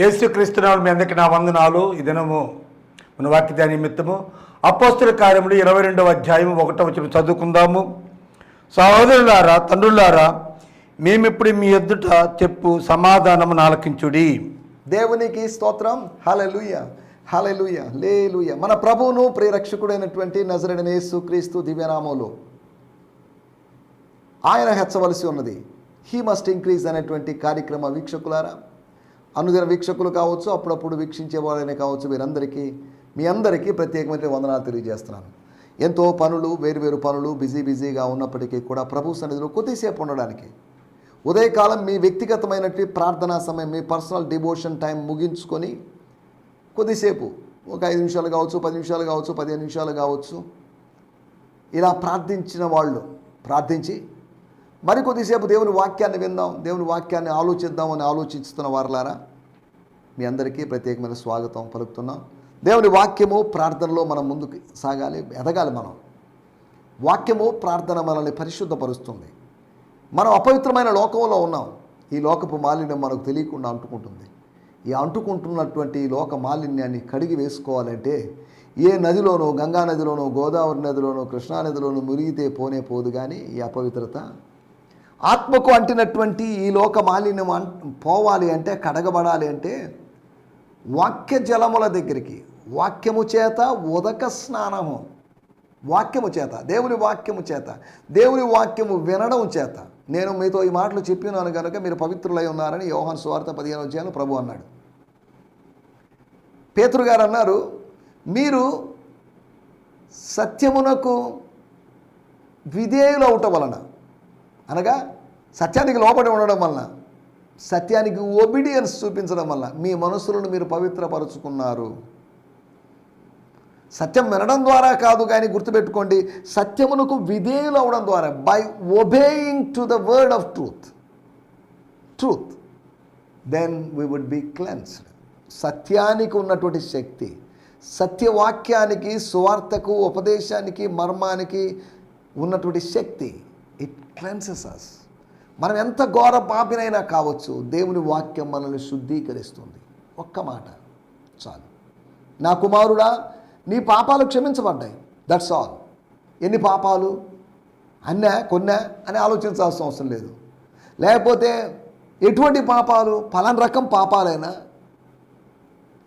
యేసుక్రీస్తునాలు మీ అందరికీ నా వందనాలు? ఈ దినము మన వాక్యత నిమిత్తము. అపోస్తుల కార్యములు ఇరవై రెండవ అధ్యాయం ఒకటో వచ్చిన చదువుకుందాము. సహోదరులారా తండ్రులారా మేమిప్పుడు మీ ఎద్దుట చెప్పు సమాధానము నాలకించుడి. దేవునికి స్తోత్రం. హలలుయ హలలుయ లేలుయ మన ప్రభువును ప్రియరక్షకుడైనటువంటి నజరడన యేసు క్రీస్తు దివ్యనామంలో ఆయన హెచ్చవలసి ఉన్నది. హీ మస్ట్ ఇంక్రీజ్ అనేటువంటి కార్యక్రమ వీక్షకులారా. అనుదిన వీక్షకులు కావచ్చు అప్పుడప్పుడు వీక్షించే వాళ్ళనే కావచ్చు మీరందరికీ మీ అందరికీ ప్రత్యేకమైన వందనాలు తెలియజేస్తున్నాను. ఎంతో పనులు వేరువేరు పనులు బిజీ బిజీగా ఉన్నప్పటికీ కూడా ప్రభు సన్నిధిలో కొద్దిసేపు ఉండడానికి ఉదయకాలం మీ వ్యక్తిగతమైనటువంటి ప్రార్థనా సమయం మీ పర్సనల్ డివోషన్ టైం ముగించుకొని కొద్దిసేపు ఒక ఐదు నిమిషాలు కావచ్చు పది నిమిషాలు కావచ్చు పదిహేను నిమిషాలు కావచ్చు ఇలా ప్రార్థించిన వాళ్ళు ప్రార్థించి మరి కొద్దిసేపు దేవుని వాక్యాన్ని విందాం దేవుని వాక్యాన్ని ఆలోచిద్దాం అని ఆలోచిస్తున్న వారులారా మీ అందరికీ ప్రత్యేకమైన స్వాగతం పలుకుతున్నాం. దేవుని వాక్యము ప్రార్థనలో మనం ముందుకు సాగాలి ఎదగాలి మనం. వాక్యము ప్రార్థన మనల్ని పరిశుద్ధపరుస్తుంది. మనం అపవిత్రమైన లోకంలో ఉన్నాం. ఈ లోకపు మాలిన్యం మనకు తెలియకుండా అంటుకుంటుంది. ఈ అంటుకుంటున్నటువంటి ఈ లోక మాలిన్యాన్ని కడిగి వేసుకోవాలంటే ఏ నదిలోనో గంగా నదిలోనో గోదావరి నదిలోనో కృష్ణా నదిలోనో మురిగితే పోనే పోదు కానీ ఈ అపవిత్రత ఆత్మకు అంటినటువంటి ఈ లోక మాలిన్యం పోవాలి అంటే కడగబడాలి అంటే వాక్య జలముల దగ్గరికి వాక్యము చేత ఉదక స్నానము వాక్యము చేత దేవుని వాక్యము చేత దేవుని వాక్యము వినడం చేత. నేను మీతో ఈ మాటలు చెప్పినాను కనుక మీరు పవిత్రులై ఉన్నారని యోహాన్ స్వార్థ పదిహేను వచ్చాను ప్రభు అన్నాడు. పేతురు గారు అన్నారు మీరు సత్యమునకు విధేయులు అవటం వలన అనగా సత్యానికి లోపడి ఉండడం వలన సత్యానికి ఒబిడియన్స్ చూపించడం వల్ల మీ మనసులను మీరు పవిత్రపరుచుకున్నారు. సత్యం వినడం ద్వారా కాదు కానీ గుర్తుపెట్టుకోండి సత్యమునకు విధేయులు అవడం ద్వారా by obeying to the word of truth truth then we would be cleansed సత్యానికి ఉన్నటువంటి శక్తి సత్యవాక్యానికి సువార్తకు ఉపదేశానికి మర్మానికి ఉన్నటువంటి శక్తి క్లెన్సెస్ అస్ మనం ఎంత ఘోర పాపినైనా కావచ్చు దేవుని వాక్యం మనల్ని శుద్ధీకరిస్తుంది. ఒక్క మాట చాలు. నా కుమారుడా నీ పాపాలు క్షమించబడ్డాయి. దట్స్ ఆల్ ఎన్ని పాపాలు? అన్నా కొన్నా అని ఆలోచించాల్సిన అవసరం లేదు. లేకపోతే ఎటువంటి పాపాలు? పలాన రకం పాపాలైనా?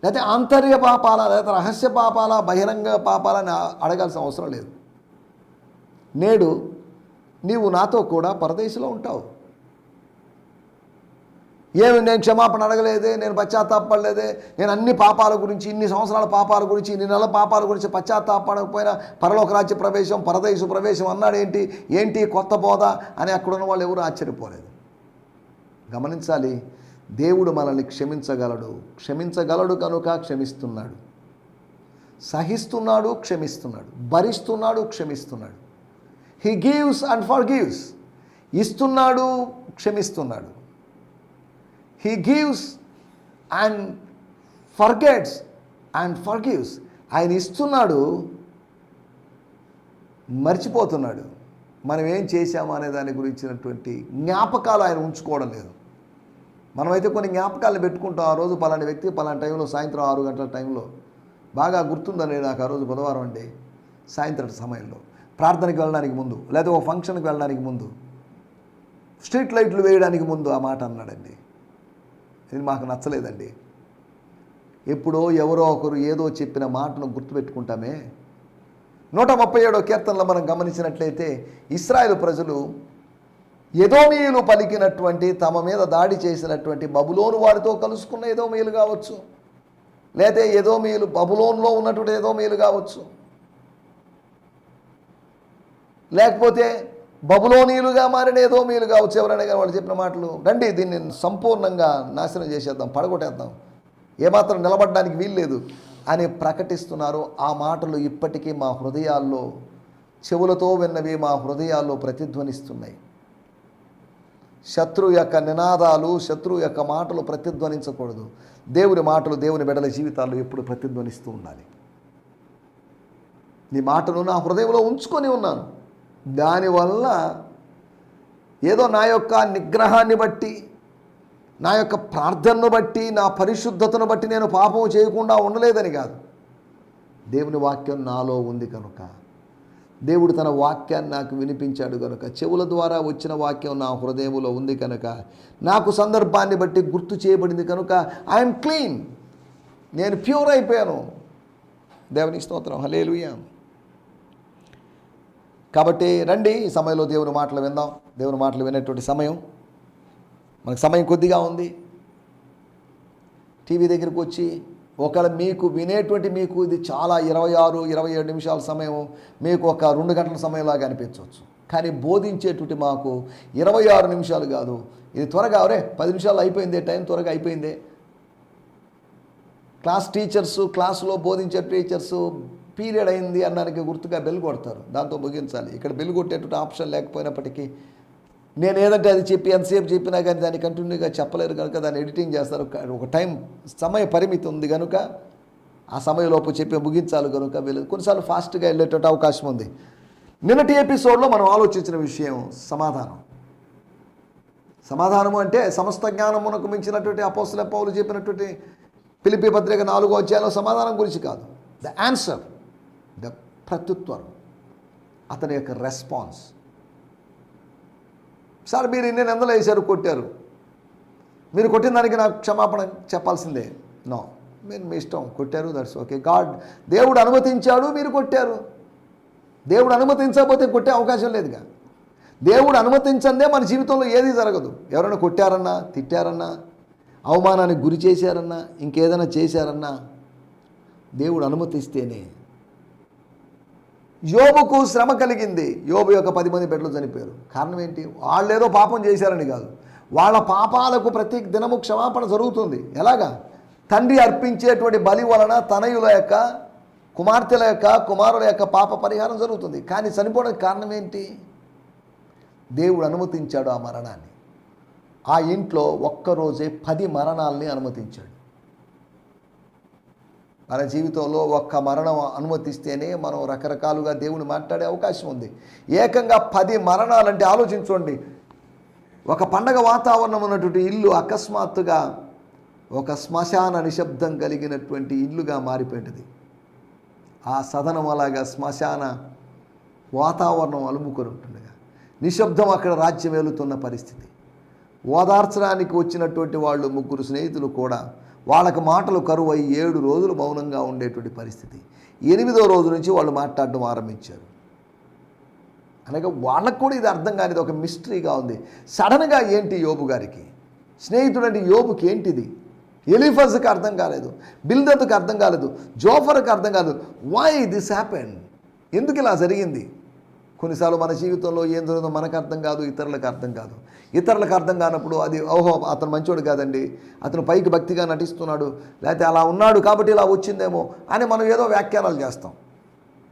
లేకపోతే ఆంతర్య పాపాల? లేకపోతే రహస్య పాపాల? బహిరంగ పాపాలని అడగాల్సిన అవసరం లేదు. నేడు నీవు నాతో కూడా పరదేశిలో ఉంటావు. ఏమి నేను క్షమాపణ అడగలేదే నేను పశ్చాత్తాపడలేదే నేను అన్ని పాపాల గురించి ఇన్ని సంవత్సరాల పాపాల గురించి ఇన్ని నెలల పాపాల గురించి పశ్చాత్తాపడకపోయినా పరలోక రాజ్య ప్రవేశం పరదేశ ప్రవేశం అన్నాడు ఏంటి ఏంటి కొత్త బోధ అని అక్కడున్న వాళ్ళు ఎవరు ఆశ్చర్యపోలేదు. గమనించాలి దేవుడు మనల్ని క్షమించగలడు క్షమించగలడు కనుక క్షమిస్తున్నాడు. సహిస్తున్నాడు క్షమిస్తున్నాడు. భరిస్తున్నాడు క్షమిస్తున్నాడు. He gives and forgives ఇస్తున్నాడు క్షమిస్తున్నాడు. He gives and forgets and forgives ఆయన ఇస్తున్నాడు మర్చిపోతున్నాడు. మనం ఏం చేశామో అనే దాని గురించినటువంటి జ్ఞాపకాలు ఆయన ఉంచుకోవడం లేదు. మనమైతే కొన్ని జ్ఞాపకాలను పెట్టుకుంటాం. ఆ రోజు పలాంటి వ్యక్తి పలాంటి టైంలో సాయంత్రం ఆరు గంటల టైంలో బాగా గుర్తుందని నాకు ఆ రోజు బుధవారం అండి సాయంత్రం సమయంలో. ప్రార్థనకి వెళ్ళడానికి ముందు లేదా ఒక ఫంక్షన్కి వెళ్ళడానికి ముందు స్ట్రీట్ లైట్లు వేయడానికి ముందు ఆ మాట అన్నాడండి. ఇది మాకు నచ్చలేదండి. ఎప్పుడో ఎవరో ఒకరు ఏదో చెప్పిన మాటను గుర్తుపెట్టుకుంటామే. నూట ముప్పై ఏడో కీర్తనలో మనం గమనించినట్లయితే ఇస్రాయేల్ ప్రజలు ఎదోమీయులు పలికినటువంటి తమ మీద దాడి చేసినటువంటి బబులోను వారితో కలుసుకున్న ఎదోమీయులు కావచ్చు. లేదా ఎదోమీయులు బబులోన్లో ఉన్నటువంటి ఎదోమీయులు కావచ్చు. లేకపోతే బబులోనీయులుగా మారిన ఏదో మీలుగా కావచ్చు కానీ వాళ్ళు చెప్పిన మాటలు. రండి దీన్ని సంపూర్ణంగా నాశనం చేసేద్దాం పడగొట్టేద్దాం. ఏమాత్రం నిలబడడానికి వీల్లేదు అని ప్రకటిస్తున్నారు. ఆ మాటలు ఇప్పటికీ మా హృదయాల్లో చెవులతో విన్నవి మా హృదయాల్లో ప్రతిధ్వనిస్తున్నాయి. శత్రు యొక్క నినాదాలు శత్రు యొక్క మాటలు ప్రతిధ్వనించకూడదు. దేవుని మాటలు దేవుని బిడల జీవితాల్లో ఎప్పుడు ప్రతిధ్వనిస్తూ ఉండాలి. నీ మాటను నా హృదయంలో ఉంచుకొని ఉన్నాను. దానివల్ల ఏదో నా యొక్క నిగ్రహాన్ని బట్టి నా యొక్క ప్రార్థనను బట్టి నా పరిశుద్ధతను బట్టి నేను పాపం చేయకుండా ఉండలేదని కాదు. దేవుని వాక్యం నాలో ఉంది కనుక. దేవుడు తన వాక్యాన్ని నాకు వినిపించాడు కనుక చెవుల ద్వారా వచ్చిన వాక్యం నా హృదయంలో ఉంది కనుక. నాకు సందర్భాన్ని బట్టి గుర్తు చేయబడింది కనుక. ఐఎమ్ క్లీన్ నేను ప్యూర్ అయిపోయాను. దేవుని స్తోత్రం. హలేలుయా కాబట్టి రండి ఈ సమయంలో దేవుని మాటలు విందాం. దేవుని మాటలు వినేటువంటి సమయం. మనకు సమయం కొద్దిగా ఉంది. టీవీ దగ్గరికి వచ్చి ఒకవేళ మీకు వినేటువంటి మీకు ఇది చాలా ఇరవై ఆరు ఇరవై ఏడు నిమిషాల సమయం మీకు ఒక రెండు గంటల సమయంలాగా అనిపించవచ్చు. కానీ బోధించేటువంటి మాకు ఇరవై ఆరు నిమిషాలు కాదు. ఇది త్వరగా అవరే పది నిమిషాలు అయిపోయిందే టైం త్వరగా అయిపోయిందే. క్లాస్ టీచర్సు క్లాసులో బోధించే టీచర్సు పీరియడ్ అయింది అన్నానికి గుర్తుగా బెల్ కొడతారు. దాంతో ముగించాలి. ఇక్కడ బెల్ కొట్టేటువంటి ఆప్షన్ లేకపోయినప్పటికీ నేను ఏదంటే అది చెప్పి ఎంతసేపు చెప్పినా కానీ దాన్ని కంటిన్యూగా చెప్పలేరు కనుక దాన్ని ఎడిటింగ్ చేస్తారు. ఒక టైం సమయ పరిమితి ఉంది కనుక ఆ సమయంలోపు చెప్పి ముగించాలి కనుక వీళ్ళు కొన్నిసార్లు ఫాస్ట్గా వెళ్ళేటట్టు అవకాశం ఉంది. నిన్నటి ఎపిసోడ్లో మనం ఆలోచించిన విషయం సమాధానం. సమాధానము అంటే సమస్త జ్ఞానమునకు మించినటువంటి అపోసల పౌలు చెప్పినటువంటి పిలిపి పత్రిక నాలుగో అధ్యాయంలో సమాధానం గురించి కాదు. ద ఆన్సర్ ద ప్రత్యుత్తరం అతని యొక్క రెస్పాన్స్ సార్ మీరు ఇన్ని నిందలు వేశారు కొట్టారు. మీరు కొట్టిన దానికి నాకు క్షమాపణ చెప్పాల్సిందే. నో మీరు మీ ఇష్టం కొట్టారు దట్స్ ఓకే గాడ్ దేవుడు అనుమతించాడు మీరు కొట్టారు. దేవుడు అనుమతించకపోతే కొట్టే అవకాశం లేదుగా. దేవుడు అనుమతించందే మన జీవితంలో ఏది జరగదు. ఎవరైనా కొట్టారన్నా తిట్టారన్నా అవమానానికి గురి చేశారన్నా ఇంకేదైనా చేశారన్నా దేవుడు అనుమతిస్తేనే యోబుకు శ్రమ కలిగింది. యోబు యొక్క పది మంది బిడ్డలు చనిపోయారు. కారణం ఏంటి? వాళ్ళు ఏదో పాపం చేశారని కాదు. వాళ్ళ పాపాలకు ప్రతి దినము క్షమాపణ జరుగుతుంది. ఎలాగా? తండ్రి అర్పించేటువంటి బలి వలన తనయుల యొక్క కుమార్తెల యొక్క కుమారుల యొక్క పాప పరిహారం జరుగుతుంది. కానీ చనిపోవడానికి కారణం ఏంటి? దేవుడు అనుమతించాడు ఆ మరణాన్ని. ఆ ఇంట్లో ఒక్కరోజే పది మరణాలని అనుమతించాడు. మన జీవితంలో ఒక్క మరణం అనుమతిస్తేనే మనం రకరకాలుగా దేవుని మాట్లాడే అవకాశం ఉంది. ఏకంగా పది మరణాలంటే ఆలోచించండి. ఒక పండగ వాతావరణం ఉన్నటువంటి ఇల్లు అకస్మాత్తుగా ఒక శ్మశాన నిశ్శబ్దం కలిగినటువంటి ఇల్లుగా మారిపోయింది. ఆ సదనం అలాగా శ్మశాన వాతావరణం అలుముకొని ఉంటుండగా నిశ్శబ్దం అక్కడ రాజ్యం ఏలుతున్న పరిస్థితి. ఓదార్చడానికి వచ్చినటువంటి వాళ్ళు ముగ్గురు స్నేహితులు కూడా వాళ్ళకి మాటలు కరువు అయ్యి ఏడు రోజులు మౌనంగా ఉండేటువంటి పరిస్థితి. ఎనిమిదో రోజు నుంచి వాళ్ళు మాట్లాడడం ఆరంభించారు. అనగా వాళ్ళకు కూడా ఇది అర్థం కానిది ఒక మిస్టరీగా ఉంది. సడన్గా ఏంటి యోబు గారికి? స్నేహితుడంటే యోబుకి ఏంటిది? ఎలిఫస్కి అర్థం కాలేదు బిల్దత్కు అర్థం కాలేదు జోఫర్కి అర్థం కాలేదు. వై దిస్ హ్యాపెన్ ఎందుకు ఇలా జరిగింది? కొన్నిసార్లు మన జీవితంలో ఏం జరుగుతుందో మనకు అర్థం కాదు ఇతరులకు అర్థం కాదు. ఇతరులకు అర్థం కానప్పుడు అది ఓహో అతను మంచోడు కాదండి అతను పైకి భక్తిగా నటిస్తున్నాడు లేకపోతే అలా ఉన్నాడు కాబట్టి ఇలా వచ్చిందేమో అని మనం ఏదో వ్యాఖ్యానాలు చేస్తాం.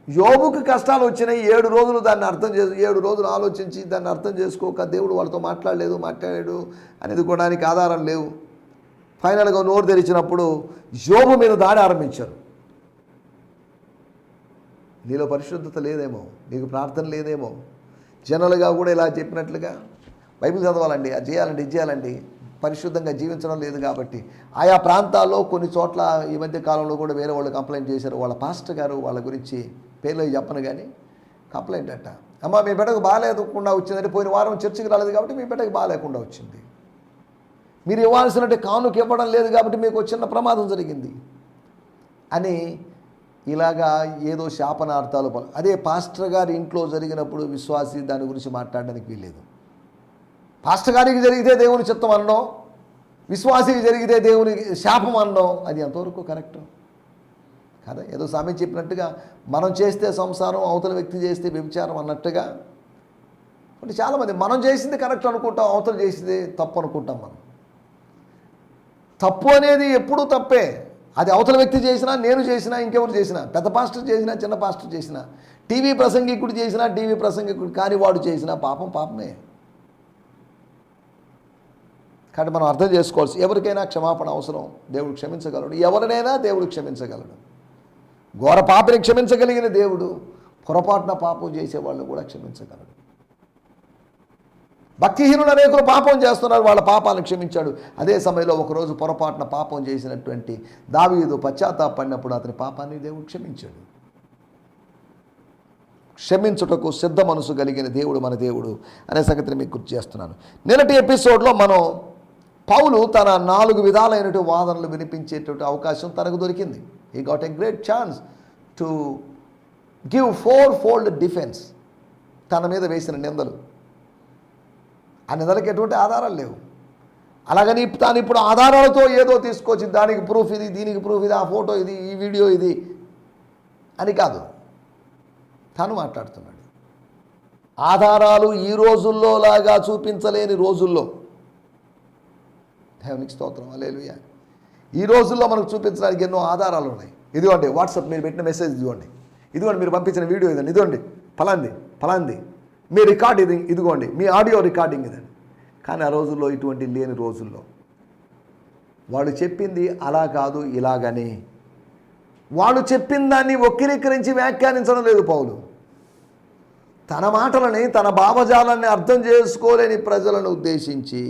యోబుకి కష్టాలు వచ్చినాయి ఏడు రోజులు దాన్ని అర్థం చేసు ఏడు రోజులు ఆలోచించి దాన్ని అర్థం చేసుకోక దేవుడు వాళ్ళతో మాట్లాడలేదు మాట్లాడాడు అనేది కూడా ఆధారం లేవు. ఫైనల్గా నోరు తెరిచినప్పుడు యోబు మీద దాడి ఆరంభించారు. నీలో పరిశుద్ధత లేదేమో నీకు ప్రార్థన లేదేమో. జనరల్గా కూడా ఇలా చెప్పినట్లుగా బైబిల్ చదవాలండి అది చేయాలండి ఇది చేయాలండి. పరిశుద్ధంగా జీవించడం లేదు కాబట్టి. ఆయా ప్రాంతాల్లో కొన్ని చోట్ల ఈ మధ్య కాలంలో కూడా వేరే వాళ్ళు కంప్లైంట్ చేశారు. వాళ్ళ పాస్టర్ గారు వాళ్ళ గురించి పేర్లు చెప్పను కానీ కంప్లైంట్ అట్ట అమ్మ మీ బిడ్డకు బాగాలేకుండా వచ్చిందంటే పోయిన వారం చర్చికి రాలేదు కాబట్టి మీ బిడ్డకు బాగాలేకుండా వచ్చింది. మీరు ఇవ్వాల్సినట్టు కానుక ఇవ్వడం లేదు కాబట్టి మీకు చిన్న ప్రమాదం జరిగింది. అని ఇలాగా ఏదో శాపనార్థాలు అదే పాస్టర్ గారి ఇంట్లో జరిగినప్పుడు విశ్వాసి దాని గురించి మాట్లాడడానికి వీల్లేదు. పాస్టర్ గారికి జరిగితే దేవుని చిత్తం అనడం విశ్వాసికి జరిగితే దేవుని శాపం అనడం అది ఎంతవరకు కరెక్ట్? కదా ఏదో సామె చెప్పినట్టుగా మనం చేస్తే సంసారం అవతల వ్యక్తి చేస్తే వ్యభిచారం అన్నట్టుగా. అంటే చాలామంది మనం చేసింది కరెక్ట్ అనుకుంటాం అవతల చేసింది తప్పు అనుకుంటాం మనం. తప్పు అనేది ఎప్పుడూ తప్పే. అది అవతల వ్యక్తి చేసినా నేను చేసినా ఇంకెవరు చేసినా పెద్ద పాస్టర్ చేసినా చిన్న పాస్టర్ చేసినా టీవీ ప్రసంగికుడు చేసినా టీవీ ప్రసంగికుడు కాని వాడు చేసినా పాపం పాపమే. కాబట్టి మనం అర్థం చేసుకోవాల్సి ఎవరికైనా క్షమాపణ అవసరం దేవుడు క్షమించగలడు. ఎవరినైనా దేవుడు క్షమించగలడు. ఘోర పాపని క్షమించగలిగిన దేవుడు పొరపాటున పాపం చేసేవాళ్ళు కూడా క్షమించగలడు. భక్తిహీనులు అనేకులు పాపం చేస్తున్నారు వాళ్ళ పాపాలను క్షమించాడు. అదే సమయంలో ఒకరోజు పొరపాటున పాపం చేసినటువంటి దావీదు పశ్చాత్తాపడినప్పుడు అతని పాపాన్ని దేవుడు క్షమించాడు. క్షమించుటకు సిద్ధ మనసు కలిగిన దేవుడు మన దేవుడు అనే సంగతిని మీకు గుర్తు చేస్తున్నాను. నిన్నటి ఎపిసోడ్లో మనం పౌలు తన నాలుగు విధాలైనటువంటి వాదనలు వినిపించేటువంటి అవకాశం తనకు దొరికింది. He got a great chance to give four fold defence తన మీద వేసిన నిందలు. ఆ నిందలకి ఎటువంటి ఆధారాలు లేవు. అలాగని తాను ఇప్పుడు ఆధారాలతో ఏదో తీసుకొచ్చి దానికి ప్రూఫ్ ఇది దీనికి ప్రూఫ్ ఇది ఆ ఫోటో ఇది ఈ వీడియో ఇది అని కాదు. తాను మాట్లాడుతున్నాడు. ఆధారాలు ఈ రోజుల్లో లాగా చూపించలేని రోజుల్లో. దేవునికి స్తోత్రం అలేలుయ ఈ రోజుల్లో మనకు చూపించడానికి ఎన్నో ఆధారాలు ఉన్నాయి. ఇదిగోండి వాట్సాప్ మీరు పెట్టిన మెసేజ్ ఇదిగోండి. ఇదిగోండి మీరు పంపించిన వీడియో ఇదండి ఇదిగోండి ఫలాంది ఫలాంది. మీ రికార్డ్ ఇది ఇదిగోండి మీ ఆడియో రికార్డింగ్ ఇదండి. కానీ ఆ రోజుల్లో ఇటువంటి లేని రోజుల్లో వాడు చెప్పింది అలా కాదు ఇలాగని. వాడు చెప్పిన దాన్ని వక్రీకరించి వ్యాఖ్యానించడం లేదు పౌలు. తన మాటలని తన భావజాలాన్ని అర్థం చేసుకోలేని ప్రజలను ఉద్దేశించి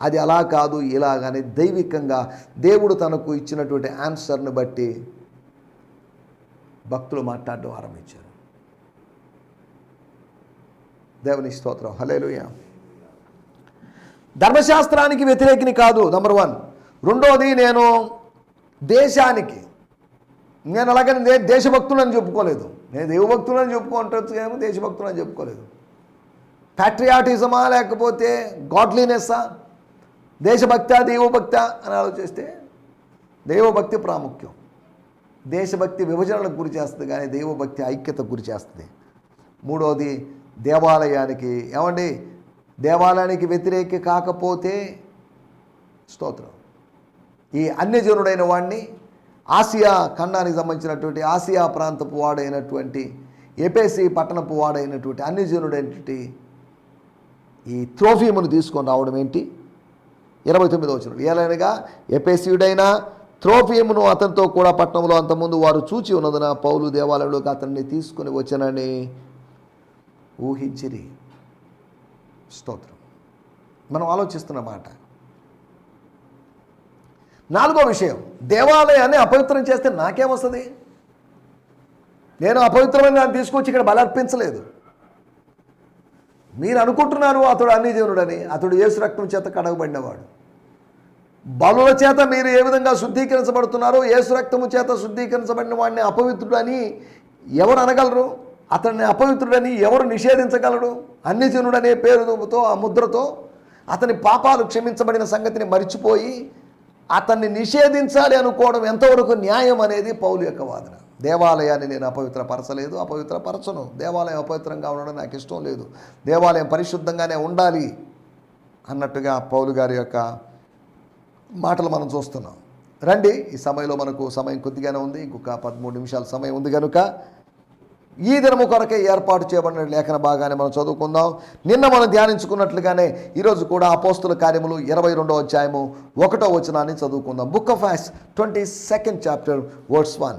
అది అలా కాదు ఇలాగని దైవికంగా దేవుడు తనకు ఇచ్చినటువంటి ఆన్సర్ని బట్టి భక్తులు మాట్లాడడం ఆరంభించారు. దేవుని స్తోత్రం. హలేలుయ ధర్మశాస్త్రానికి వ్యతిరేకిని కాదు నంబర్ వన్ రెండోది నేను దేశానికి నేను అలాగని దే దేశభక్తులని చెప్పుకోలేదు. నేను దేవభక్తులని చెప్పుకుంటచ్చు ఏమో దేశభక్తులని చెప్పుకోలేదు. ప్యాట్రియాటిజమా లేకపోతే గాడ్లీనెస్సా దేశభక్త దేవభక్త అని ఆలోచిస్తే దేవభక్తి ప్రాముఖ్యం. దేశభక్తి విభజనలకు గురి చేస్తుంది కానీ దేవభక్తి ఐక్యతకు గురి చేస్తుంది. మూడోది దేవాలయానికి ఏమండి? దేవాలయానికి వ్యతిరేక కాకపోతే స్తోత్రం. ఈ అన్యజనుడైన వాడిని ఆసియా ఖండానికి సంబంధించినటువంటి ఆసియా ప్రాంతపు వాడైనటువంటి ఎపేసి పట్టణపు వాడైనటువంటి అన్యజనుడైనటువంటి ఈ త్రోఫీమును తీసుకొని రావడం ఏంటి? ఇరవై తొమ్మిదో వచ్చిన ఏలైనగా ఎపేసియుడైన త్రోఫీమును అతనితో కూడా పట్టణంలో అంతకుముందు వారు చూచి ఉన్నదన పౌలు దేవాలయంలోకి అతన్ని తీసుకొని వచ్చానని ఊహించిరి స్తోత్రం. మనం ఆలోచిస్తున్న మాట. నాలుగో విషయం దేవాలయాన్ని అపవిత్రం చేస్తే నాకేమొస్తుంది నేను అపవిత్రమైన దాన్ని తీసుకొచ్చి ఇక్కడ బలర్పించలేదు మీరు అనుకుంటున్నారు అతడు అన్ని దేవుడని అతడు యేసు రక్తం చేత కడగబడినవాడు. బలుల చేత మీరు ఏ విధంగా శుద్ధీకరించబడుతున్నారో యేసు రక్తము చేత శుద్ధీకరించబడిన వాడిని అపవిత్రుడని ఎవరు అనగలరు? అతన్ని అపవిత్రుడని ఎవరు నిషేధించగలడు? అన్యజనుడనే పేరుతో ఆ ముద్రతో అతని పాపాలు క్షమించబడిన సంగతిని మరిచిపోయి అతన్ని నిషేధించాలి అనుకోవడం ఎంతవరకు న్యాయం అనేది పౌలు యొక్క వాదన. దేవాలయాన్ని నేను అపవిత్రపరచలేదు అపవిత్రపరచను. దేవాలయం అపవిత్రంగా ఉండడం నాకు ఇష్టం లేదు. దేవాలయం పరిశుద్ధంగానే ఉండాలి అన్నట్టుగా పౌలు గారి యొక్క మాటలు మనం చూస్తున్నాం. రండి ఈ సమయంలో మనకు సమయం కొద్దిగానే ఉంది. ఇంకొక పదమూడు నిమిషాల సమయం ఉంది కనుక ఈ దినము కొరకే ఏర్పాటు చేయబడిన లేఖన భాగాన్ని మనం చదువుకుందాం. నిన్న మనం ధ్యానించుకున్నట్లుగానే ఈరోజు కూడా అపోస్తుల కార్యములు ఇరవై రెండో అధ్యాయము ఒకటో వచనాన్ని చదువుకుందాం. Book of Acts twenty second chapter words one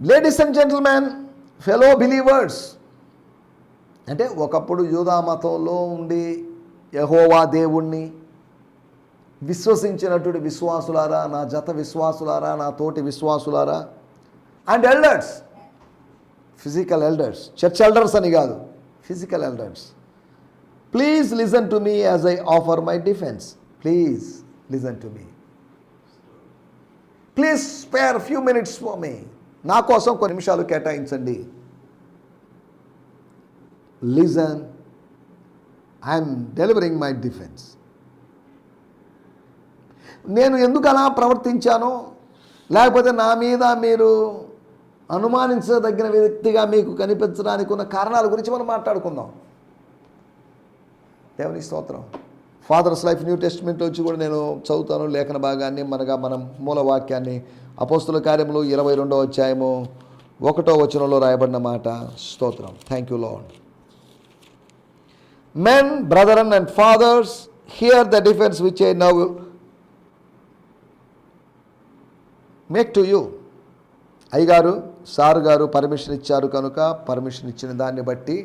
ladies and gentlemen fellow believers అంటే ఒకప్పుడు యూదా మతంలో ఉండి యహోవా దేవుణ్ణి విశ్వసించినటువంటి విశ్వాసులారా నా జత విశ్వాసులారా నా తోటి విశ్వాసులారా? And elders physical elders church elders అని కాదు. Physical elders please listen to me as I offer my defence please listen to me please spare few minutes for me నా కోసం కొన్ని నిమిషాలు కేటాయించండి. Listen I'm delivering my defence నేను ఎందుకు అలా ప్రవర్తించానో? లేకపోతే నా మీద మీరు అనుమానించదగిన వ్యక్తిగా మీకు కనిపించడానికి ఉన్న కారణాల గురించి మనం మాట్లాడుకుందాం. దేవుని స్తోత్రం. ఫాదర్స్ లైఫ్ న్యూ టెస్ట్మెంట్ వచ్చి కూడా నేను చదువుతాను. లేఖన భాగాన్ని మనగా మనం మూల వాక్యాన్ని అపోస్తుల కార్యములు ఇరవై రెండో అధ్యాయము ఒకటో వచనంలో రాయబడిన మాట. స్తోత్రం. Thank you Lord men brother and fathers hear the defence which I now make to you. అయ్యగారు సార్ గారు పర్మిషన్ ఇచ్చారు కనుక పర్మిషన్ ఇచ్చిన దాన్ని బట్టి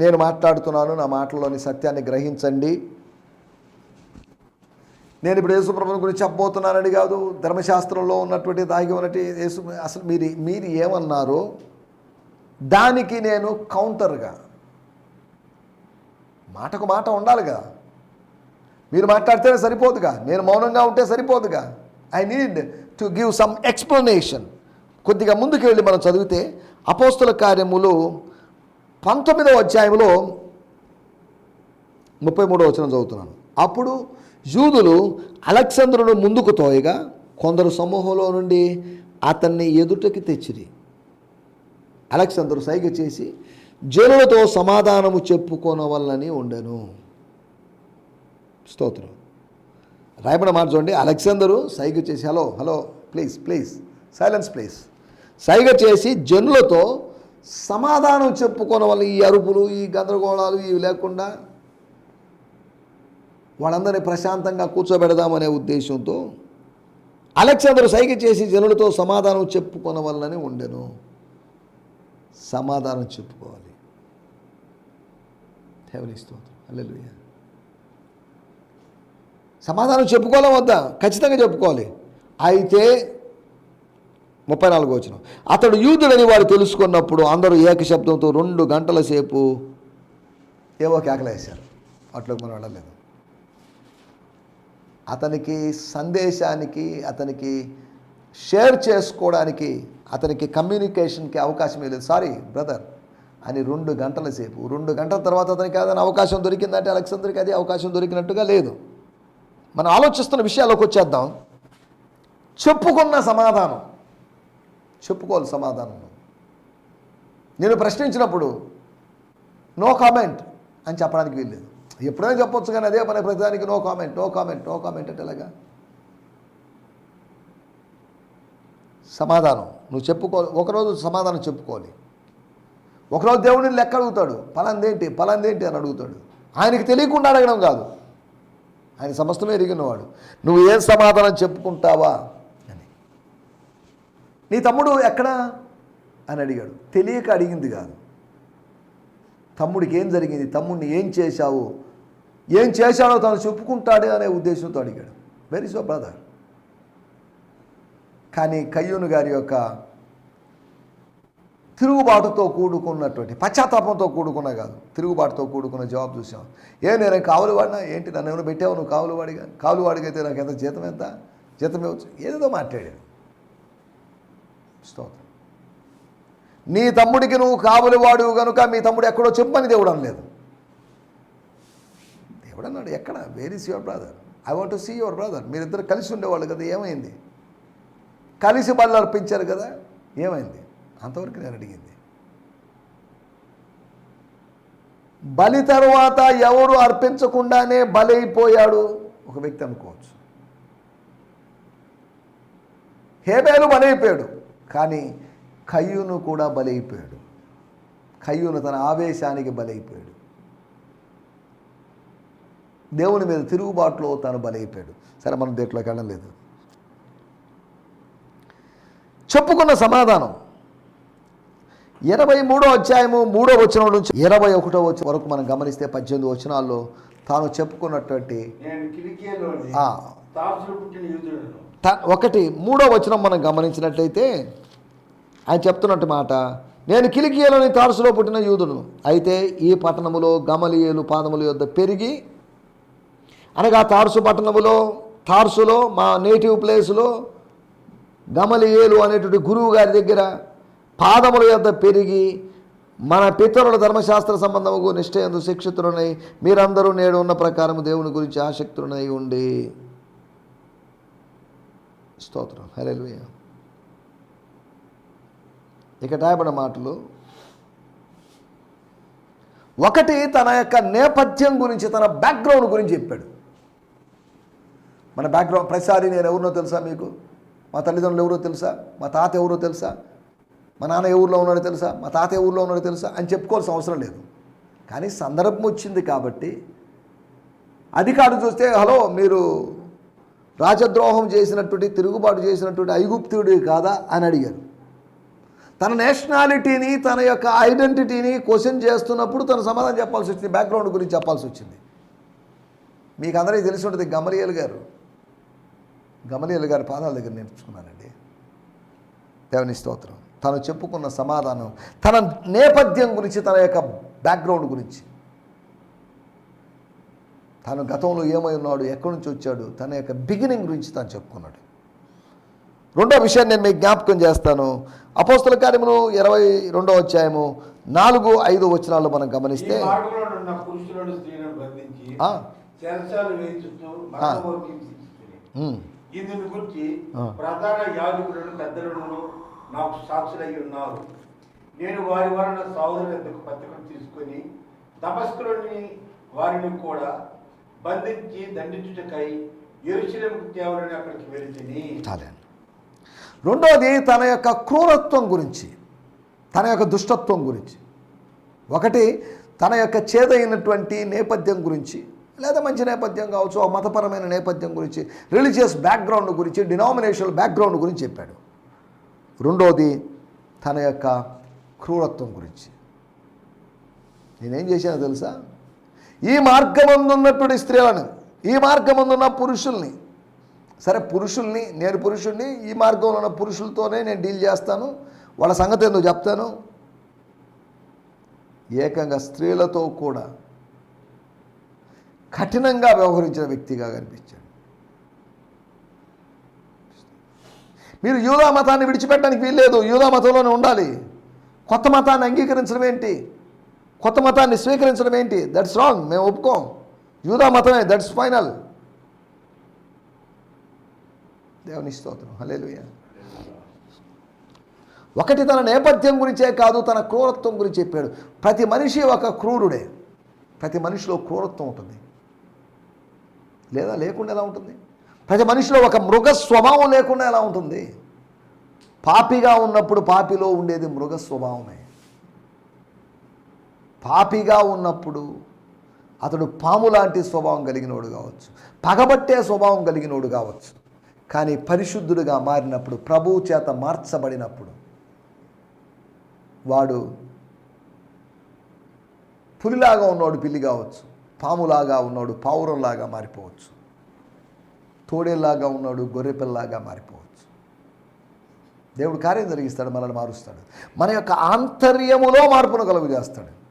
నేను మాట్లాడుతున్నాను నా మాటల్లోని సత్యాన్ని గ్రహించండి. నేను ఇప్పుడు యేసుప్రభుని గురించి చెప్పబోతున్నానని కాదు ధర్మశాస్త్రంలో ఉన్నటువంటి దాగి ఉన్నట్టు యేసు అసలు మీరు మీరు ఏమన్నారో దానికి నేను కౌంటర్గా మాటకు మాట ఉండాలిగా. మీరు మాట్లాడితేనే సరిపోదుగా నేను మౌనంగా ఉంటే సరిపోదుగా. I need to give some explanation కొద్దిగా ముందుకు వెళ్ళి మనం చదివితే అపోస్తుల కార్యములు పంతొమ్మిదవ అధ్యాయంలో ముప్పై మూడవ వచనం చదువుతున్నాను. అప్పుడు యూదులు అలెక్సాంద్రును ముందుకు తోయగా కొందరు సమూహంలో నుండి అతన్ని ఎదుటకి తెచ్చిరి. అలెగ్జందరు సైగ చేసి జనులతో సమాధానము చెప్పుకోనవల్లని ఉండెను. స్తోత్రం. రాయబడ మాట చూడండి. అలెగ్జాందరు సైగ చేసి hello hello please please silence please. సైగ చేసి జనులతో సమాధానం చెప్పుకోన వల్ల ఈ అరుపులు ఈ గందరగోళాలు ఇవి లేకుండా వాళ్ళందరినీ ప్రశాంతంగా కూర్చోబెడదామనే ఉద్దేశంతో అలెగ్జాందరు సైగ చేసి జనులతో సమాధానం చెప్పుకొన వల్లనే ఉండెను. సమాధానం చెప్పుకోవాలి. దేవుని స్తోత్రం. అల్లెలుయ్యా సమాధానం చెప్పుకోవాలా వద్దా? ఖచ్చితంగా చెప్పుకోవాలి. అయితే ముప్పై నాలుగు వచ్చిన. అతడు యూదుడని వారు తెలుసుకున్నప్పుడు అందరూ ఏకశబ్దంతో రెండు గంటల సేపు ఏవో కేకలేశారు అట్లోకి మనం వెళ్ళలేదు. అతనికి సందేశానికి అతనికి షేర్ చేసుకోవడానికి అతనికి కమ్యూనికేషన్కి అవకాశం లేదు. సారీ బ్రదర్ అని రెండు గంటల సేపు రెండు గంటల తర్వాత అతనికి ఏదైనా అవకాశం దొరికిందంటే అలెక్సాందర్కి అది అవకాశం దొరికినట్టుగా లేదు. మనం ఆలోచిస్తున్న విషయాల్లోకి వచ్చేద్దాం. చెప్పుకున్న సమాధానం. చెప్పుకోవాలి సమాధానం. నేను ప్రశ్నించినప్పుడు నో కామెంట్ అని చెప్పడానికి వీల్లేదు. ఎప్పుడైనా చెప్పొచ్చు కానీ అదే పని ప్రతిదానికి no comment no comment no comment అంటే ఎలాగా? సమాధానం. నువ్వు చెప్పుకో ఒకరోజు సమాధానం చెప్పుకోవాలి. ఒకరోజు దేవుడిని లెక్క అడుగుతాడు. పలాందేంటి పలాందేంటి అని అడుగుతాడు. ఆయనకి తెలియకుండా అడగడం కాదు. ఆయన సమస్తమే ఎరిగినవాడు. నువ్వు ఏం సమాధానం చెప్పుకుంటావా అని. నీ తమ్ముడు ఎక్కడా? అని అడిగాడు. తెలియక అడిగింది కాదు. తమ్ముడికి ఏం జరిగింది? తమ్ముడిని ఏం చేశావు? ఏం చేశాడో తను చెప్పుకుంటాడే అనే ఉద్దేశంతో అడిగాడు. వెరీ సో బ్రదర్ కానీ కయ్యూను గారి యొక్క తిరుగుబాటుతో కూడుకున్నటువంటి పశ్చాత్తాపంతో కూడుకున్న కాదు. తిరుగుబాటుతో కూడుకున్న జవాబు చూసాం ఏ నేను కావులు వాడినా ఏంటి నన్ను ఏమైనా పెట్టావు? నువ్వు కావులు వాడిగా అయితే నాకు ఎంత జీతం ఎంత? జీతం ఇవ్వచ్చు ఏదేదో మాట్లాడాడు. స్తోత్రం. నీ తమ్ముడికి నువ్వు కావులు వాడు కనుక మీ తమ్ముడు ఎక్కడో చెప్పని దేవుడు అనలేదు. దేవుడు అన్నాడు ఎక్కడ? Where is your brother I want to see your brother మీరిద్దరు కలిసి ఉండేవాళ్ళు కదా ఏమైంది? కలిసి బళ్ళు అర్పించారు కదా ఏమైంది? అంతవరకు నేను అడిగింది. బలి తరువాత ఎవరు అర్పించకుండానే బలైపోయాడు? ఒక వ్యక్తి అనుకోవచ్చు. హేబేలు బలైపోయాడు కానీ కయ్యూను కూడా బలైపోయాడు. కయ్యూను తన ఆవేశానికి బలైపోయాడు. దేవుని మీద తిరుగుబాటులో తాను బలైపోయాడు. సరే మనం దేంట్లోకి వెళ్ళలేదు. చెప్పుకున్న సమాధానం ఇరవై మూడో అధ్యాయము మూడో వచనం నుంచి ఇరవై ఒకటో వచ్చిన వరకు మనం గమనిస్తే పద్దెనిమిది వచనాల్లో తాను చెప్పుకున్నటువంటి ఒకటి మూడో వచనం మనం గమనించినట్లయితే ఆయన చెప్తున్నట్టు మాట నేను కిలికియలోని తార్సులో పుట్టిన యూదును. అయితే ఈ పట్టణములో గమలియేలు పాదముల యొద్ద పెరిగి అనగా తార్సు పట్టణములో తార్సులో మా నేటివ్ ప్లేస్లో గమలియేలు అనేటువంటి గురువు గారి దగ్గర పాదముల యొద్ద పెరిగి మన పితరుల ధర్మశాస్త్ర సంబంధముకు నిశ్చయందు శిక్షితులనై మీరందరూ నేడు ఉన్న ప్రకారం దేవుని గురించి ఆసక్తులనై ఉండి. స్తోత్రం. హల్లెలూయా. ఇక రాయబడిన మాటలు. ఒకటి తన యొక్క నేపథ్యం గురించి తన బ్యాక్గ్రౌండ్ గురించి చెప్పాడు. మన బ్యాక్గ్రౌండ్ ప్రతిసారి నేను ఎవరినో తెలుసా మీకు? మా తల్లిదండ్రులు ఎవరో తెలుసా? మా తాత ఎవరో తెలుసా? మా నాన్న ఏ ఊర్లో ఉన్నాడో తెలుసా? మా తాత ఏ ఊర్లో ఉన్నాడో తెలుసా? అని చెప్పుకోవాల్సిన అవసరం లేదు. కానీ సందర్భం వచ్చింది కాబట్టి అధికారులు చూస్తే హలో మీరు రాజద్రోహం చేసినటువంటి తిరుగుబాటు చేసినటువంటి ఐగుప్తుడి కాదా? అని అడిగారు. తన నేషనాలిటీని తన యొక్క ఐడెంటిటీని క్వశ్చన్ చేస్తున్నప్పుడు తన సమాధానం చెప్పాల్సి వచ్చింది. బ్యాక్గ్రౌండ్ గురించి చెప్పాల్సి వచ్చింది. మీకు అందరికీ తెలిసి ఉంటుంది గమలియల్ గారు. గమలియల్ గారి పాదాల దగ్గర నేర్చుకున్నానండి. దేవుని స్తోత్రం. తను చెప్పుకున్న సమాధానం తన నేపథ్యం గురించి తన యొక్క బ్యాక్గ్రౌండ్ గురించి. తను గతంలో ఏమై ఉన్నాడు ఎక్కడి నుంచి వచ్చాడు తన యొక్క బిగినింగ్ గురించి తను చెప్పుకున్నాడు. రెండో విషయాన్ని నేను మీకు జ్ఞాపకం చేస్తాను. అపోస్తుల కార్యములు ఇరవై రెండో అధ్యాయము నాలుగు ఐదు వచనాలు మనం గమనిస్తే. ప్రధాన యాజకులను పెద్దలను నాకు సాక్షులై ఉన్నారు. నేను వారి వలన సౌరుల పత్రికను తీసుకొని దమస్కులోని వారిని కూడా బంధించి దండించుటకై ఎరుశలేముకు తేవాలని అక్కడికి వెళితిని రెండోది తన యొక్క క్రూరత్వం గురించి తన యొక్క దుష్టత్వం గురించి. ఒకటి తన యొక్క చేదైనటువంటి నేపథ్యం గురించి లేదా మంచి నేపథ్యం కావచ్చు ఆ మతపరమైన నేపథ్యం గురించి రిలీజియస్ బ్యాక్గ్రౌండ్ గురించి డినామినేషనల్ బ్యాక్గ్రౌండ్ గురించి చెప్పాడు. రెండోది తన యొక్క క్రూరత్వం గురించి. నేనేం చేశానో తెలుసా? ఈ మార్గమందున్నటువంటి స్త్రీలను ఈ మార్గమందున్న పురుషుల్ని సరే పురుషుల్ని నేను పురుషుల్ని ఈ మార్గంలో ఉన్న పురుషులతోనే నేను డీల్ చేస్తాను వాళ్ళ సంగతి ఏందో చెప్తాను. ఏకంగా స్త్రీలతో కూడా కఠినంగా వ్యవహరించిన వ్యక్తిగా కనిపించాడు. మీరు యూదా మతాన్ని విడిచిపెట్టడానికి వీల్లేదు. యూదా మతంలోనే ఉండాలి. కొత్త మతాన్ని అంగీకరించడం ఏంటి? కొత్త మతాన్ని స్వీకరించడం ఏంటి? దట్స్ రాంగ్ మేము ఒప్పుకోం. యూదా మతమే. దట్స్ ఫైనల్ దేవుని స్తోత్రం. హల్లెలూయా ఒకటి తన నేపథ్యం గురించే కాదు తన క్రూరత్వం గురించి చెప్పాడు. ప్రతి మనిషి ఒక క్రూరుడే. ప్రతి మనిషిలో క్రూరత్వం ఉంటుంది. లేదా లేకుండా ఎలా ఉంటుంది? ప్రతి మనిషిలో ఒక మృగ స్వభావం లేకుండా ఎలా ఉంటుంది? పాపిగా ఉన్నప్పుడు పాపిలో ఉండేది మృగ స్వభావమే పాపిగా ఉన్నప్పుడు అతడు పాము లాంటి స్వభావం కలిగినోడు కావచ్చు. పగబట్టే స్వభావం కలిగినోడు కావచ్చు. కానీ పరిశుద్ధుడుగా మారినప్పుడు ప్రభువు చేత మార్చబడినప్పుడు వాడు పులిలాగా ఉన్నవాడు పిల్లి కావచ్చు. పాములాగా ఉన్నాడు పావురంలాగా మారిపోవచ్చు. తోడేలాగా ఉన్నాడు గొర్రెపిల్లలాగా మారిపోవచ్చు. దేవుడు కార్యం జరిగిస్తాడు మనల్ని మారుస్తాడు. మన యొక్క ఆంతర్యములో మార్పును కలుగు చేస్తాడు.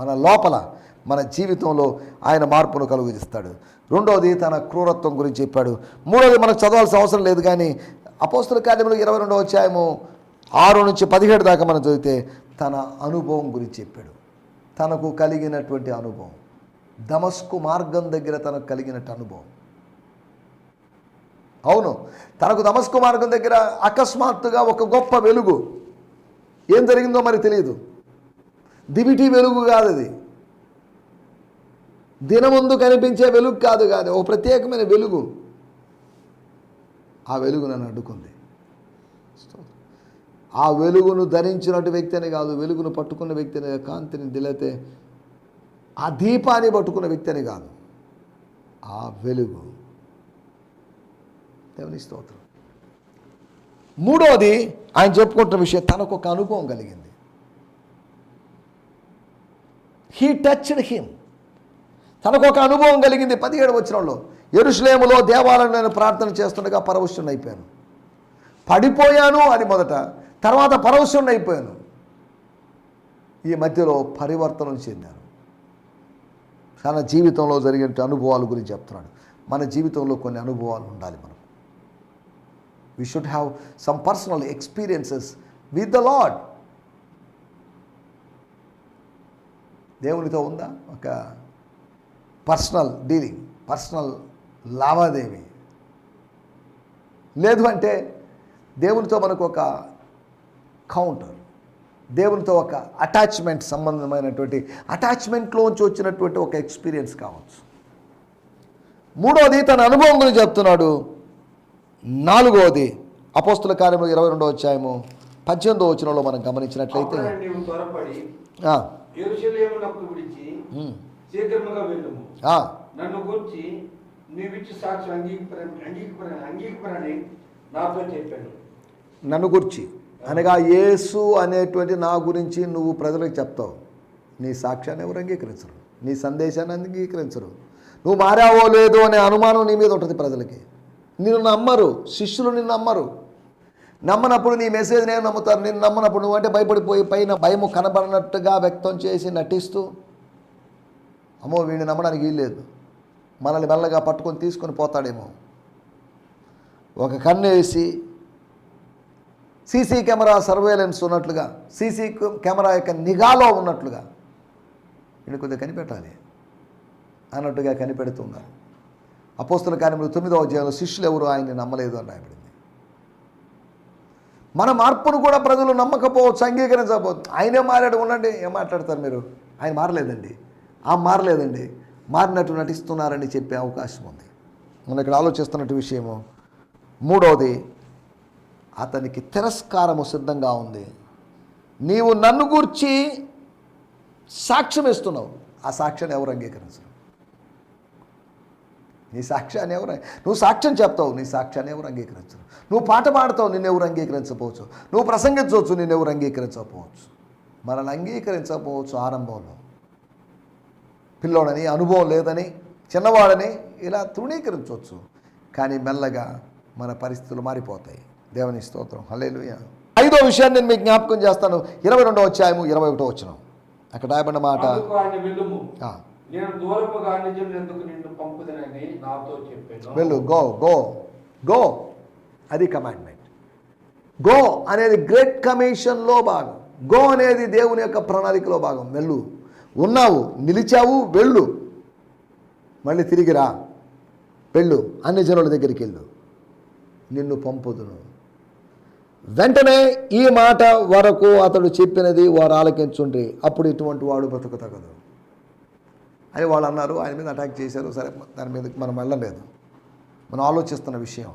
మన లోపల మన జీవితంలో ఆయన మార్పును కలుగు చేస్తాడు. రెండవది తన క్రూరత్వం గురించి చెప్పాడు. మూడవది మనకు చదవాల్సిన అవసరం లేదు కానీ అపోస్తుల కార్యములు ఇరవై రెండవ అధ్యాయము ఆరు నుంచి పదిహేడు దాకా మనం చదివితే తన అనుభవం గురించి చెప్పాడు. తనకు కలిగినటువంటి అనుభవం. దమస్కు మార్గం దగ్గర తనకు కలిగినట్టు అనుభవం. అవును. తనకు దమస్కు మార్గం దగ్గర అకస్మాత్తుగా ఒక గొప్ప వెలుగు. ఏం జరిగిందో మరి తెలియదు దివిటి వెలుగు కాదు అది దినముందు కనిపించే వెలుగు కాదు కాదు ఒక ప్రత్యేకమైన వెలుగు. ఆ వెలుగు నన్ను అడ్డుకుంది. ఆ వెలుగును ధరించినట్టు వ్యక్తి అని కాదు వెలుగును పట్టుకున్న వ్యక్తిని కాంతిని దిలతే ఆ దీపాన్ని పట్టుకున్న వ్యక్తి అని కాదు. ఆ వెలుగు దేవుని స్తోత్రం. మూడవది ఆయన చెప్పుకుంటున్న విషయం తనకు ఒక అనుభవం కలిగింది. హీ టచ్డ్ హిమ్ తనకు ఒక అనుభవం కలిగింది పదిహేడు వచనంలో. ఎరుశ్లేములో దేవాలయం నేను ప్రార్థన చేస్తుండగా పరవశుని అయిపోయాను. పడిపోయాను అని మొదట తర్వాత పరవశుని అయిపోయాను. ఈ మధ్యలో పరివర్తనం చెందాను. తన జీవితంలో జరిగిన అనుభవాల గురించి చెప్తున్నాడు. మన జీవితంలో కొన్ని అనుభవాలు ఉండాలి మనం. We should have some personal experiences with the Lord దేవునితో ఉందా? ఒక పర్సనల్ డీలింగ్ పర్సనల్ లావాదేవీ. లేదు అంటే దేవునితో మనకు ఒక కౌంటర్ దేవునితో ఒక అటాచ్మెంట్ సంబంధమైనటువంటి అటాచ్మెంట్లోంచి వచ్చినటువంటి ఒక ఎక్స్పీరియన్స్ కావచ్చు. మూడవది తన అనుభవం గురించి చెప్తున్నాడు. నాలుగవది అపోస్తుల కార్యములు ఇరవై రెండో అధ్యాయము పద్దెనిమిదో వచనంలో మనం గమనించినట్లయితే గురించి నీవిచ్చి సాక్షి నాతో చెప్పాను. నన్ను గురించి. అనగా యేసు అనేటువంటి నా గురించి నువ్వు ప్రజలకు చెప్తావు. నీ సాక్ష్యాన్ని ఎవరు అంగీకరించరు? నీ సందేశాన్ని అంగీకరించరు. నువ్వు మారావో లేదో అనే అనుమానం నీ మీద ఉంటుంది ప్రజలకి. నిన్ను నమ్మరు. శిష్యులు నిన్ను నమ్మరు. నమ్మనప్పుడు నీ మెసేజ్ నేను నమ్ముతారు. నేను నమ్మనప్పుడు నువ్వంటే భయపడిపోయి పైన భయము కనబడినట్టుగా వ్యక్తం చేసి నటిస్తూ అమ్మో వీడిని నమ్మడానికి వీల్లేదు మనల్ని మెల్లగా పట్టుకొని తీసుకొని పోతాడేమో. ఒక కన్ను వేసి సీసీ కెమెరా సర్వేలెన్స్ ఉన్నట్లుగా సీసీ కెమెరా యొక్క నిఘాలో ఉన్నట్లుగా వీళ్ళు కొద్దిగా కనిపెట్టాలి అన్నట్టుగా కనిపెడుతున్నారు. అపోస్తుల కార్యములు తొమ్మిదవ అధ్యాయంలో శిష్యులు ఎవరు? ఆయన్ని నమ్మలేదు అని రాయబడింది మన మార్పును కూడా ప్రజలు నమ్మకపోవచ్చు అంగీకరించకపోవచ్చు. ఆయనే మారాడు ఉండండి. ఏం మాట్లాడతారు మీరు? ఆయన మారలేదండి. ఆ మారలేదండి. మారినట్టు నటిస్తున్నారని చెప్పే అవకాశం ఉంది. మనం ఇక్కడ ఆలోచిస్తున్నట్టు విషయము మూడవది అతనికి తిరస్కారము సిద్ధంగా ఉంది. నీవు నన్ను గూర్చి సాక్ష్యం ఇస్తున్నావు ఆ సాక్ష్యాన్ని ఎవరు అంగీకరించరు? నీ సాక్ష్యాన్ని ఎవరు నువ్వు సాక్ష్యం చెప్తావు నీ సాక్ష్యాన్ని ఎవరు అంగీకరించరు. నువ్వు పాట పాడతావు నిన్ను ఎవరు అంగీకరించకపోవచ్చు. నువ్వు ప్రసంగించవచ్చు నిన్ను ఎవరు అంగీకరించకపోవచ్చు. మనల్ని అంగీకరించకపోవచ్చు ఆరంభంలో. పిల్లోడని అనుభవం లేదని చిన్నవాడని ఇలా తృణీకరించవచ్చు. కానీ మెల్లగా మన పరిస్థితులు మారిపోతాయి. దేవుని స్తోత్రం. హల్లెలూయ. ఐదో విషయాన్ని నేను మీకు జ్ఞాపకం చేస్తాను. ఇరవై రెండో అధ్యాయము ఇరవై ఒకటో వచ్చిన అక్కడ రాయబడిన మాట నేను నిన్ను పంపుదనని నాతో చెప్పాను? వెళ్ళు గో గో గో అది కమాండ్మెంట్ గో అనేది గ్రేట్ కమిషన్లో భాగం. గో అనేది దేవుని యొక్క ప్రణాళికలో భాగం. వెళ్ళు. ఉన్నావు నిలిచావు వెళ్ళు. మళ్ళీ తిరిగి రా. వెళ్ళు అన్ని జనుల దగ్గరికి వెళ్ళు. నిన్ను పంపుదును. వెంటనే ఈ మాట వరకు అతడు చెప్పినది వారు ఆలకించుండ్రి. అప్పుడు ఇటువంటి వాడు బ్రతుకు తగదు అని వాళ్ళు అన్నారు. ఆయన మీద అటాక్ చేశారు. సరే దాని మీద మనం వెళ్ళలేదు. మనం ఆలోచిస్తున్న విషయం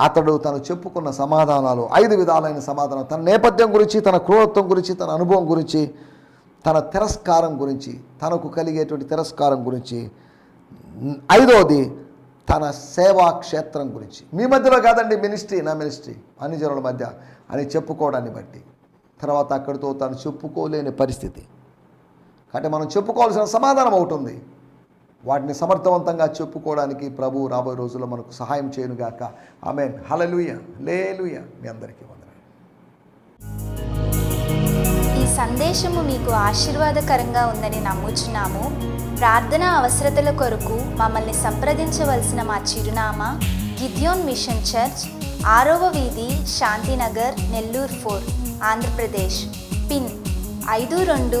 అతడు తను చెప్పుకున్న సమాధానాలు ఐదు విధాలైన సమాధానం తన నేపథ్యం గురించి తన క్రూరత్వం గురించి తన అనుభవం గురించి తన తిరస్కారం గురించి తనకు కలిగేటువంటి తిరస్కారం గురించి ఐదవది తన సేవా క్షేత్రం గురించి. మీ మధ్యలో కాదండి మినిస్ట్రీ నా మినిస్ట్రీ అన్ని జనుల మధ్య అని చెప్పుకోవడాన్ని బట్టి. తర్వాత అక్కడితో తను చెప్పుకోలేని పరిస్థితి. కాబట్టి మనం చెప్పుకోవాల్సిన సమాధానం ఒకటి ఉంది. వాటిని సమర్థవంతంగా చెప్పుకోవడానికి ప్రభు రాబోయే రోజుల్లో మనకు సహాయం చేయనుగాక. ఆమె హలలుయ లేలుయ మీ అందరికీ వందనాలు. ఈ సందేశము మీకు ఆశీర్వాదకరంగా ఉందని నమ్ముచున్నాము. ప్రార్థన అవసరతల కొరకు మమ్మల్ని సంప్రదించవలసిన మా చిరునామా గిద్యోన్ మిషన్ చర్చ్ ఆరవ వీధి శాంతినగర్ నెల్లూరు ఫోర్ ఆంధ్రప్రదేశ్. పిన్ ఐదు రెండు